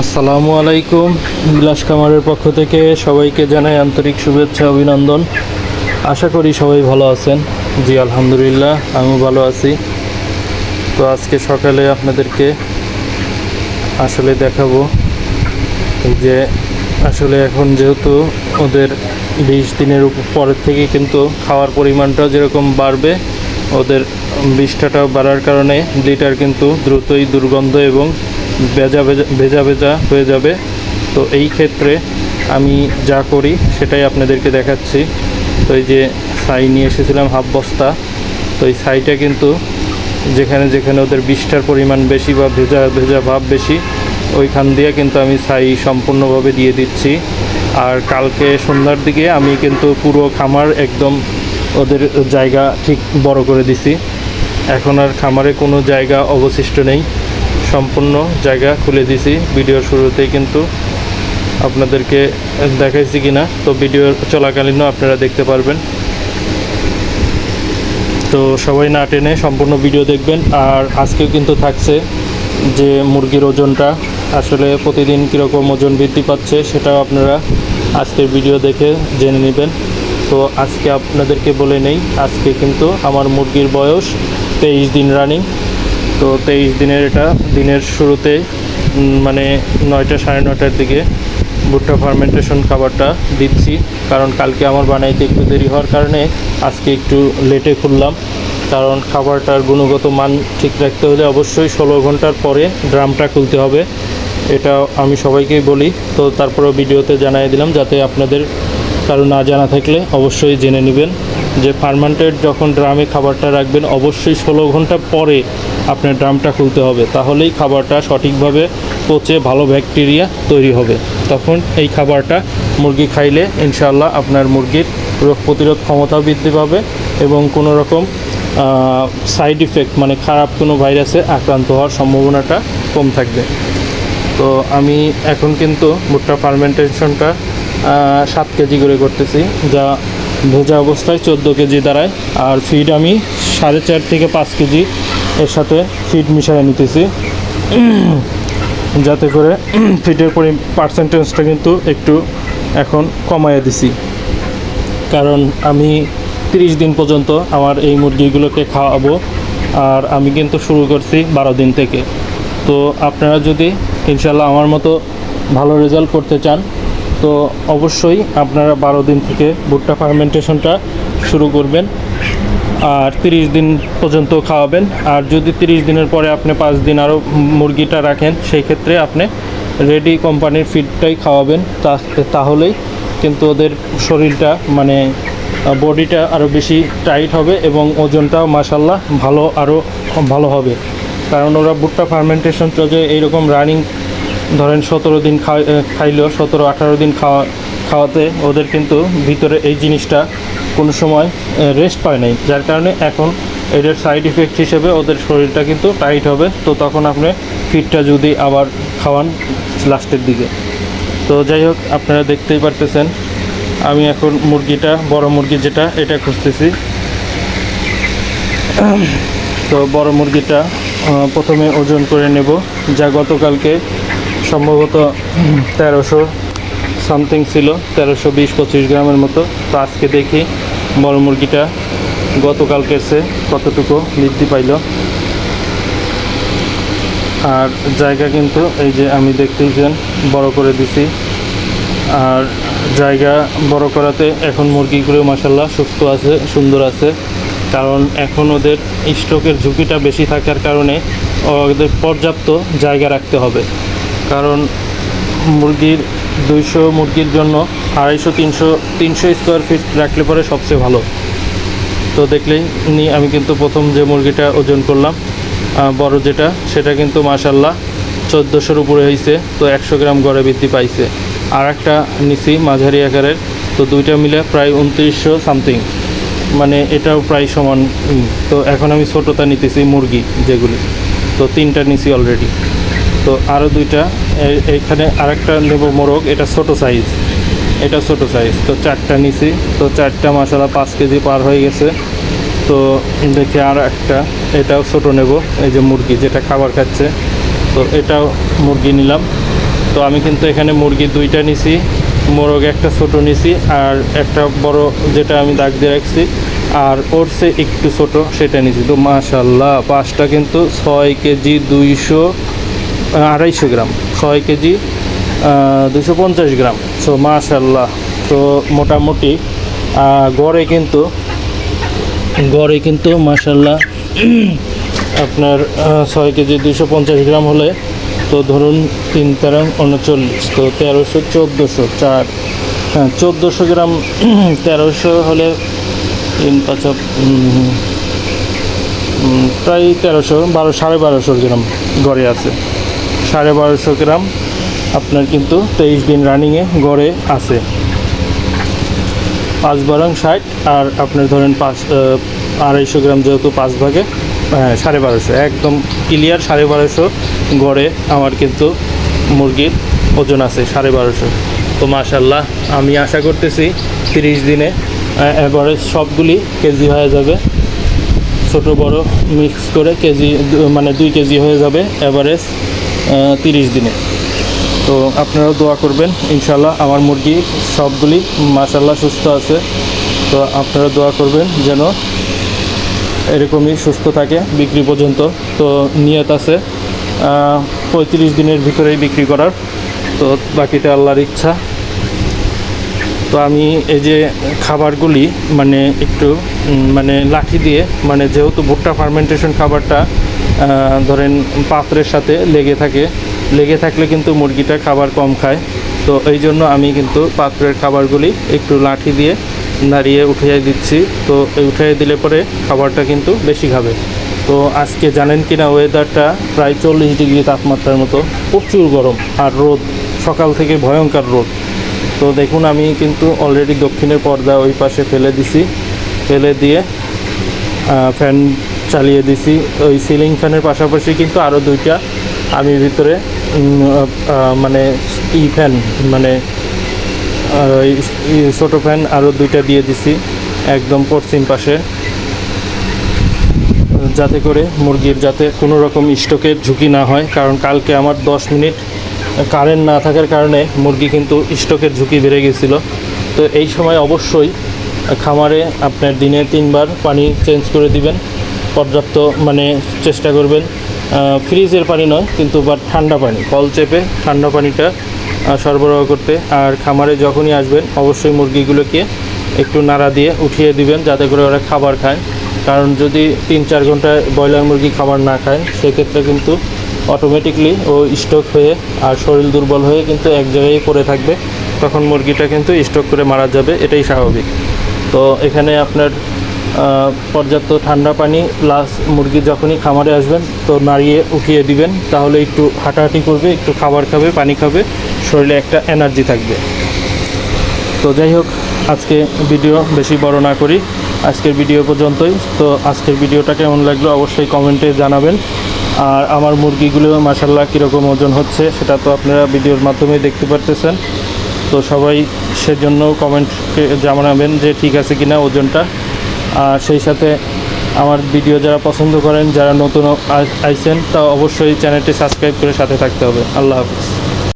আসসালামু আলাইকুম। বিলাস কামারের পক্ষ থেকে সবাইকে জানাই আন্তরিক শুভেচ্ছা, অভিনন্দন। আশা করি সবাই ভালো আছেন। জি, আলহামদুলিল্লাহ, আমিও ভালো আছি। তো আজকে সকালে আপনাদেরকে আসলে দেখাবো যে আসলে এখন যেহেতু ওদের বিশ দিনের পরের থেকে কিন্তু খাওয়ার পরিমাণটা যেরকম বাড়বে, ওদের বিষ্ঠাটাও বাড়ার কারণে লিটার কিন্তু দ্রুতই দুর্গন্ধ এবং ভেজা ভেজা ভেজা ভেজা হয়ে যাবে। তো এই ক্ষেত্রে আমি যা করি সেটাই আপনাদেরকে দেখাচ্ছি। তো এই যে ছাই নিয়ে এসেছিলাম হাফ বস্তা। তো এই ছাইটা কিন্তু যেখানে যেখানে ওদের বিষ্ঠার পরিমাণ বেশি বা ভেজা ভেজা ভাব বেশি, ওইখান দিয়ে কিন্তু আমি ছাই সম্পূর্ণভাবে দিয়ে দিচ্ছি। আর কালকে সন্ধ্যার দিকে আমি কিন্তু পুরো খামার একদম ওদের জায়গা ঠিক বড় করে দিছি। এখন আর খামারে কোনো জায়গা অবশিষ্ট নেই। সম্পূর্ণ জায়গা খুলে দিছি। ভিডিওর শুরুতেই কিন্তু আপনাদেরকে দেখাইছি কিনা। তো ভিডিও চলাকালীনও আপনারা দেখতে পারবেন। তো সবাই না টেনে সম্পূর্ণ ভিডিও দেখবেন। আর আজকেও কিন্তু থাকছে যে মুরগির ওজনটা আসলে প্রতিদিন কীরকম ওজন বৃদ্ধি পাচ্ছে সেটাও আপনারা আজকের ভিডিও দেখে জেনে নেবেন। তো আজকে আপনাদেরকে বলে নেই, আজকে কিন্তু আমার মুরগির বয়স তেইশ দিন রানিং। তো তেইশ দিনের এটা, দিনের শুরুতে মানে নয়টা সাড়ে নটার দিকে ভুট্টা ফার্মেন্টেশন খাবারটা দিচ্ছি। কারণ কালকে আমার বানাইতে একটু দেরি হওয়ার কারণে আজকে একটু লেটে খুললাম। কারণ খাবারটার গুণগত মান ঠিক রাখতে হলে অবশ্যই ষোলো ঘণ্টার পরে ড্রামটা খুলতে হবে। এটা আমি সবাইকেই বলি। তো তারপরেও ভিডিওতে জানিয়ে দিলাম, যাতে আপনাদের কারও না জানা থাকলে অবশ্যই জেনে নেবেন। যে ফার্মান্টেড যখন ড্রামে খাবারটা রাখবেন, অবশ্যই ষোলো ঘণ্টা পরে আপনার ড্রামটা খুলতে হবে। তাহলেই খাবারটা সঠিকভাবে পচে ভালো ব্যাকটেরিয়া তৈরি হবে। তখন এই খাবারটা মুরগি খাইলে ইনশাল্লাহ আপনার মুরগির রোগ প্রতিরোধ ক্ষমতা বৃদ্ধি পাবে এবং কোনো রকম সাইড ইফেক্ট মানে খারাপ কোনো ভাইরাসে আক্রান্ত হওয়ার সম্ভাবনাটা কম থাকবে। তো আমি এখন কিন্তু ভুট্টা ফার্মেন্টেশনটা সাত কেজি করে করতেছি, যা ভেজা অবস্থায় চোদ্দ কেজি দাঁড়ায়। আর ফিড আমি সাড়ে চার থেকে পাঁচ কেজি এর সাথে ফিড মিশিয়ে নিতেছি। যাতে করে ফিডের পরি পার্সেন্টেজটা কিন্তু একটু এখন কমাইয়ে দিছি। কারণ আমি তিরিশ দিন পর্যন্ত আমার এই মুরগিগুলোকে খাওয়াবো। আর আমি কিন্তু শুরু করছি বারো দিন থেকে। তো আপনারা যদি ইনশাল্লাহ আমার মতো ভালো রেজাল্ট করতে চান তো অবশ্যই আপনারা বারো দিন থেকে ভুট্টা ফার্মেন্টেশনটা শুরু করবেন আর তিরিশ দিন পর্যন্ত খাওয়াবেন। আর যদি তিরিশ দিনের পরে আপনি পাঁচ দিন আরও মুরগিটা রাখেন, সেই ক্ষেত্রে আপনি রেডি কোম্পানির ফিডটাই খাওয়াবেন। তাহলেই কিন্তু ওদের শরীরটা মানে বডিটা আরও বেশি টাইট হবে এবং ওজনটাও মাসাল্লাহ ভালো আরও ভালো হবে। কারণ ওরা ভুট্টা ফার্মেন্টেশন চলে এইরকম রানিং ধরেন সতেরো দিন খাই খাইলেও সতেরো, আঠারো দিন খাওয়া, খাওয়াতে ওদের কিন্তু ভিতরে এই জিনিসটা কোনো সময় রেস্ট পায় নাই। যার কারণে এখন এদের সাইড ইফেক্ট হিসেবে ওদের শরীরটা কিন্তু টাইট হবে। তো তখন আপনি ফিটটা যদি আবার খাওয়ান লাস্টের দিকে। তো যাই হোক, আপনারা দেখতেই পারতেছেন। আমি এখন মুরগিটা, বড় মুরগি যেটা, এটা খুঁজতেছি। তো বড় মুরগিটা প্রথমে ওজন করে নেব। যা গতকালকে সম্ভবত তেরোশো সামথিং ছিল, তেরোশো বিশ পঁচিশ গ্রামের মতো। তো আজকে দেখি বড় মুরগিটা গতকালকের সে কতটুকু বৃদ্ধি পাইল। আর জায়গা কিন্তু এই যে আমি দেখতেইছেন বড় করে দিছি। আর জায়গা বড় করাতে এখন মুরগিগুলো মাসাল্লাহ সুস্থ আছে, সুন্দর আছে। কারণ এখন ওদের স্ট্রোকের ঝুঁকিটা বেশি থাকার কারণে ওদের পর্যাপ্ত জায়গা রাখতে হবে। কারণ মুরগির দুইশো মুরগির জন্য আড়াইশো, তিনশো তিনশো স্কোয়ার ফিট রাখলে পরে সবচেয়ে ভালো। তো দেখলেই নি আমি কিন্তু প্রথম যে মুরগিটা ওজন করলাম বড় যেটা, সেটা কিন্তু মাসাল্লাহ চোদ্দোশোর উপরে হয়েছে তো একশো গ্রাম গড়ে বৃদ্ধি পাইছে। আর একটা নিছি মাঝারি আকারের, তো দুইটা মিলে প্রায় উনত্রিশশো সামথিং মানে এটাও প্রায় সমান তো এখন আমি ছোটোটা নিতেছি মুরগি যেগুলি, তো তিনটা নিছি অলরেডি তো আরও দুইটা। এইখানে আরেকটা নেব মোরগ, এটা ছোট সাইজ এটা ছোট সাইজ তো চারটা নিছি। তো চারটা মশলা পাঁচ কেজি পার হয়ে গেছে। তো দেখি আর একটা, এটাও ছোট নেব, এই যে মুরগি যেটা খাবার খাচ্ছে। তো এটাও মুরগি নিলাম। তো আমি কিন্তু এখানে মুরগি দুইটা নিছি, মোরগ একটা ছোট নিছি, আর একটা বড় যেটা আমি দাগ দিয়ে রাখছি, আর ওর একটু ছোট সেটা নিছি। তো মাশাল্লাহ, পাঁচটা কিন্তু ছয় কেজি দুইশো আড়াইশো গ্রাম, ছয় কেজি দুশো পঞ্চাশ গ্রাম। সো মাশাল্লাহ তো মোটামুটি গড়ে কিন্তু গড়ে কিন্তু মাশাল্লাহ আপনার ছয় কেজি দুশো পঞ্চাশ গ্রাম হলে, তো ধরুন তিন তেরো উনচল্লিশ, তো তেরোশো চোদ্দোশো, চার হ্যাঁ চোদ্দোশো গ্রাম, তেরোশো হলে তিন পাঁচ প্রায় তেরোশো, বারো, সাড়ে বারোশো গ্রাম গড়ে আছে। সাড়ে বারোশো গ্রাম। আপনার কিন্তু তেইশ দিন রানিংয়ে গড়ে আছে। পাঁচ বারং ষাট, আর আপনার ধরেন পাঁচ আড়াইশো গ্রাম যেহেতু পাঁচ ভাগে হ্যাঁ সাড়ে বারোশো। একদম ক্লিয়ার সাড়ে বারোশো গড়ে আমার কিন্তু মুরগির ওজন আছে সাড়ে বারোশো। তো মাশাল্লাহ আমি আশা করতেছি তিরিশ দিনে এভারেজ সবগুলি কেজি হয়ে যাবে। ছোট বড় মিক্স করে কেজি মানে দুই কেজি হয়ে যাবে এভারেজ। তিরিশ দিনে। তো আপনারাও দোয়া করবেন ইনশাল্লাহ আমার মুরগি সবগুলি মাশাল্লাহ সুস্থ আছে। তো আপনারা দোয়া করবেন যেন এরকমই সুস্থ থাকে বিক্রি পর্যন্ত। তো নিয়ত আছে পঁয়ত্রিশ দিনের ভিতরেই বিক্রি করার। তো বাকিটা আল্লাহর ইচ্ছা। তো আমি এই যে খাবারগুলি মানে একটু মানে লাঠি দিয়ে মানে যেহেতু ভুট্টা ফার্মেন্টেশন খাবারটা ধরেন পাত্রের সাথে লেগে থাকে। লেগে থাকলে কিন্তু মুরগিটা খাবার কম খায়। তো এই জন্য আমি কিন্তু পাত্রের খাবারগুলি একটু লাঠি দিয়ে নাড়িয়ে উঠিয়ে দিচ্ছি। তো উঠিয়ে দিলে পরে খাবারটা কিন্তু বেশি খাবে। তো আজকে জানেন কি না ওয়েদারটা প্রায় চল্লিশ ডিগ্রি তাপমাত্রার মতো। প্রচুর গরম আর রোদ, সকাল থেকে ভয়ঙ্কর রোদ। তো দেখুন আমি কিন্তু অলরেডি দক্ষিণের পর্দা ওই পাশে ফেলে দিছি। ফেলে দিয়ে ফ্যান চালিয়ে দিছি। ওই সিলিং ফ্যানের পাশাপাশি কিন্তু আরও দুইটা। আমি ভিতরে মানে ই ফ্যান মানে ছোটো ফ্যান আরও দুইটা দিয়ে দিছি একদম পশ্চিম পাশে। যাতে করে মুরগির যাতে কোনো রকম স্টকের ঝুঁকি না হয়, কারণ কালকে আমার দশ মিনিট কারেন্ট না থাকার কারণে মুরগি কিন্তু স্টকের ঝুঁকি বেড়ে গেছিল। তো এই সময় অবশ্যই খামারে আপনার দিনে তিনবার পানি চেঞ্জ করে দিবেন। পর্যাপ্ত মানে চেষ্টা করবেন। ফ্রিজের পানি নয়, কিন্তু বা ঠান্ডা পানি, কল চেপে ঠান্ডা পানিটা সরবরাহ করতে। আর খামারে যখনই আসবেন, অবশ্যই মুরগিগুলোকে একটু নাড়া দিয়ে উঠিয়ে দিবেন, যাতে করে ওরা খাবার খায়। কারণ যদি তিন চার ঘণ্টা ব্রয়লার মুরগি খাবার না খায়, সেক্ষেত্রে কিন্তু অটোমেটিকলি ও স্টক হয়ে আর শরীর দুর্বল হয়ে কিন্তু এক জায়গায় পড়ে থাকবে। তখন মুরগিটা কিন্তু স্টক করে মারা যাবে, এটাই স্বাভাবিক। তো এখানে আপনার পর্যাপ্ত ঠান্ডা পানি প্লাস মুরগি যখনই খামারে আসবেন, তো নাড়িয়ে উঠিয়ে দিবেন, তাহলে একটু হাঁটাহাঁটি করবে, একটু খাবার খাবে, পানি খাবে, শরীরে একটা এনার্জি থাকবে। তো যাই হোক, আজকে ভিডিও বেশি বড় না করি। আজকের ভিডিও পর্যন্তই। তো আজকের ভিডিওটা কেমন লাগল অবশ্যই কমেন্টে জানাবেন। আর আমার মুরগিগুলো মাসাল্লাহ কীরকম ওজন হচ্ছে, সেটা তো আপনারা ভিডিওর মাধ্যমে দেখতে পারতেছেন। তো সবাই সেজন্য কমেন্টকে জানাবেন যে ঠিক আছে কিনা ওজনটা। আর সেই সাথে আমার ভিডিও যারা পছন্দ করেন, যারা নতুন আই- আইছেন, তা অবশ্যই চ্যানেলটি সাবস্ক্রাইব করে সাথে থাকতে হবে। আল্লাহ হাফিজ।